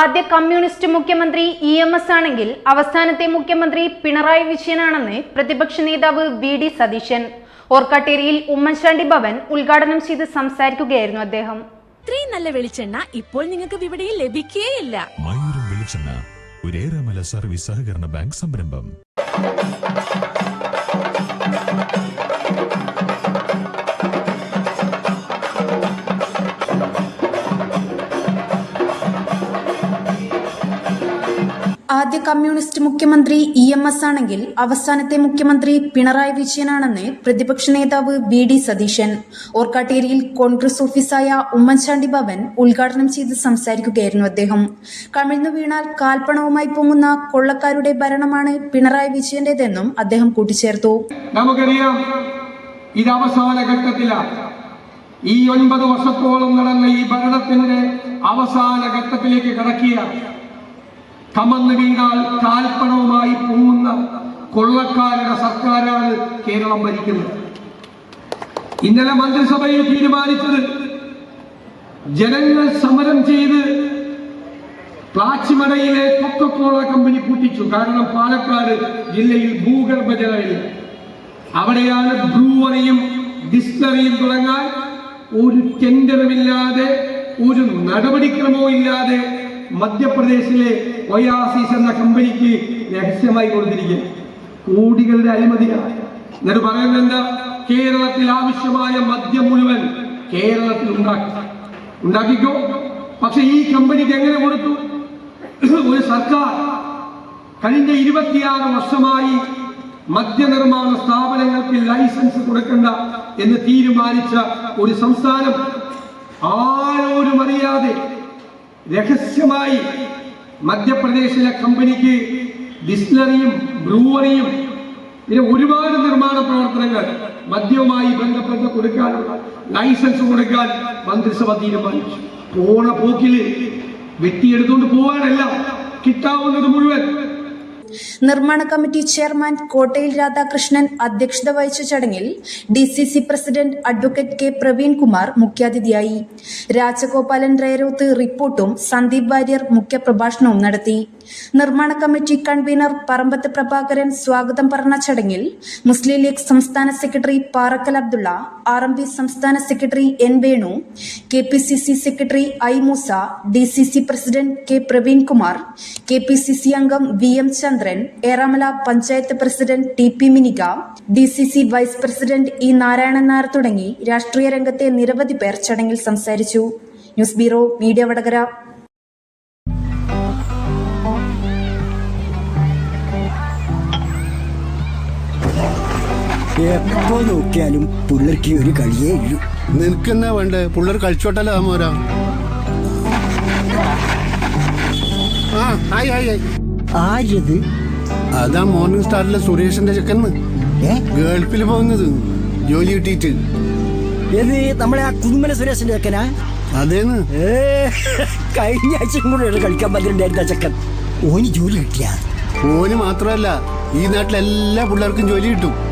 ആദ്യ കമ്മ്യൂണിസ്റ്റ് മുഖ്യമന്ത്രി E M S ആണെങ്കിൽ അവസാനത്തെ മുഖ്യമന്ത്രി പിണറായി വിജയനാണെന്ന് പ്രതിപക്ഷ നേതാവ് വി ഡി സതീശൻ. ഓർക്കാട്ടേരിയിൽ ഉമ്മൻചാണ്ടി ഭവൻ ഉദ്ഘാടനം ചെയ്ത് സംസാരിക്കുകയായിരുന്നു അദ്ദേഹം. ഇത്രയും നല്ല വെളിച്ചെണ്ണ ഇപ്പോൾ നിങ്ങൾക്ക് വിപണിയിൽ ലഭിക്കുകയില്ല മയൂരം വെളിച്ചെണ്ണ സർവീസ് സഹകരണ ബാങ്ക് സംരംഭം. ആദ്യ കമ്മ്യൂണിസ്റ്റ് മുഖ്യമന്ത്രി ഇ എം എസ് ആണെങ്കിൽ അവസാനത്തെ മുഖ്യമന്ത്രി പിണറായി വിജയനാണെന്ന് പ്രതിപക്ഷ നേതാവ് വി ഡി സതീശൻ. ഓർക്കാട്ടേരിയിൽ കോൺഗ്രസ് ഓഫീസായ ഉമ്മൻചാണ്ടി ഭവൻ ഉദ്ഘാടനം ചെയ്ത് സംസാരിക്കുകയായിരുന്നു അദ്ദേഹം. കമിഴ്ന്നു വീണാൽ കാൽപ്പണവുമായി പൊങ്ങുന്ന കൊള്ളക്കാരുടെ ഭരണമാണ് പിണറായി വിജയന്റേതെന്നും അദ്ദേഹം കൂട്ടിച്ചേർത്തു. നമുക്കറിയാം ഇത് അവസാന ഘട്ടത്തിലാണ്. ഈ ഒൻപത് വർഷത്തോളം നടന്ന ഈ ഭരണത്തിന്റെ അവസാന ഘട്ടത്തിലേക്ക് കടക്കുകയാണ്. കമന്ന് വീണാൽ കാൽപ്പണവുമായി പോകുന്ന കൊള്ളക്കാരുടെ സർക്കാരാണ് കേരളം ഭരിക്കുന്നത്. ഇന്നലെ മന്ത്രിസഭയിൽ തീരുമാനിച്ചത് ജനങ്ങൾ സമരം ചെയ്ത് പ്ലാച്ചിമടയിലെ കൊക്കക്കോള കമ്പനി പൂട്ടിച്ചു. കാരണം പാലക്കാട് ജില്ലയിൽ ഭൂഗർഭജലമില്ല അവിടെയാണ് ബ്രൂവറിയും ഡിസ്റ്ററിയും തുടങ്ങാൻ ഒരു ടെൻഡറുമില്ലാതെ ഒരു നടപടിക്രമവും ഇല്ലാതെ മധ്യപ്രദേശിലെ ഒയാസിസ് എന്ന കമ്പനിക്ക് രഹസ്യമായി കൊടുത്തിരിക്കുക കോടികളുടെ അഴിമതിയാണ്. എന്നിട്ട് പറയുന്നത് എന്താ? കേരളത്തിൽ ആവശ്യമായ മദ്യം മുഴുവൻ കേരളത്തിൽ ഉണ്ടാക്കി. ഉണ്ടാക്കിക്കോ. പക്ഷെ ഈ കമ്പനിക്ക് എങ്ങനെ കൊടുത്തു? ഒരു സർക്കാർ കഴിഞ്ഞ ഇരുപത്തിയാറ് വർഷമായി മദ്യനിർമ്മാണ സ്ഥാപനങ്ങൾക്ക് ലൈസൻസ് കൊടുക്കണ്ട എന്ന് തീരുമാനിച്ച ഒരു സംസ്ഥാനം ആരോരും അറിയാതെ രഹസ്യമായി മധ്യപ്രദേശിലെ കമ്പനിക്ക് ഡിസ്റ്റിലറിയും ബ്രൂവറിയും പിന്നെ ഒരുപാട് നിർമ്മാണ പ്രവർത്തനങ്ങൾ മദ്യവുമായി ബന്ധപ്പെട്ട് കൊടുക്കാനുള്ള ലൈസൻസ് കൊടുക്കാൻ മന്ത്രിസഭ തീരുമാനിച്ചു. പോണ പോക്കിൽ വെട്ടിയെടുത്തുകൊണ്ട് പോവാനല്ല കിട്ടാവുന്നത് മുഴുവൻ നിർമ്മാണ കമ്മിറ്റി ചെയർമാൻ കോട്ടയിൽ രാധാകൃഷ്ണൻ അധ്യക്ഷത വഹിച്ച ചടങ്ങിൽ D C C president advocate K Praveen Kumar മുഖ്യാതിഥിയായി. രാജഗോപാലൻ റേരോത്ത് റിപ്പോർട്ടും സന്ദീപ് വാര്യർ മുഖ്യപ്രഭാഷണവും നടത്തി. നിർമ്മാണ കമ്മിറ്റി കൺവീനർ പറമ്പത്ത് പ്രഭാകരൻ സ്വാഗതം പറഞ്ഞ ചടങ്ങിൽ മുസ്ലിം ലീഗ് സംസ്ഥാന secretary Parakkal Abdulla R M P സംസ്ഥാന secretary N Venu K P C C secretary I Moosa D C C president K Praveenkumar K P C C അംഗം V M Chandran Eramala panchayat president T P Minika D C C vice president E Narayanan Nair തുടങ്ങി രാഷ്ട്രീയ രംഗത്തെ നിരവധി പേർ ചടങ്ങിൽ സംസാരിച്ചു. News bureau media Vadakara. എപ്പോ നോക്കിയാലും പുള്ളർക്ക് ഒരു കളിയേ ഇല്ല. നിനക്കെന്നാ വേണ്ടേ? പുള്ളർ കളിച്ചോട്ടല്ലോ മോരാ? ആ ഹായ് ഹായ് ഹായ്. ആരത് അതാ മോർണിംഗ് സ്റ്റാറിലെ സുരേഷിന്റെ ചെക്കന്ന് ഏ? ഗൾഫിൽ പോകുന്നത്. ജോലി കിട്ടിയിട്ട്. ഏത് നമ്മളെ ആ കുന്നുമല സുരേഷിന്റെ ചെക്കനാ? അതേന്ന്. ഏ കഴിഞ്ഞ ആഴ്ചയും കൂടെ കളിക്കാൻ പറ്റുന്നുണ്ടായിരുന്ന ചെക്കൻ. ഓന് ജോലി കിട്ടിയ? ഓന് മാത്രമല്ല ഈ നാട്ടിലെല്ലാ പിള്ളേർക്കും ജോലി കിട്ടും.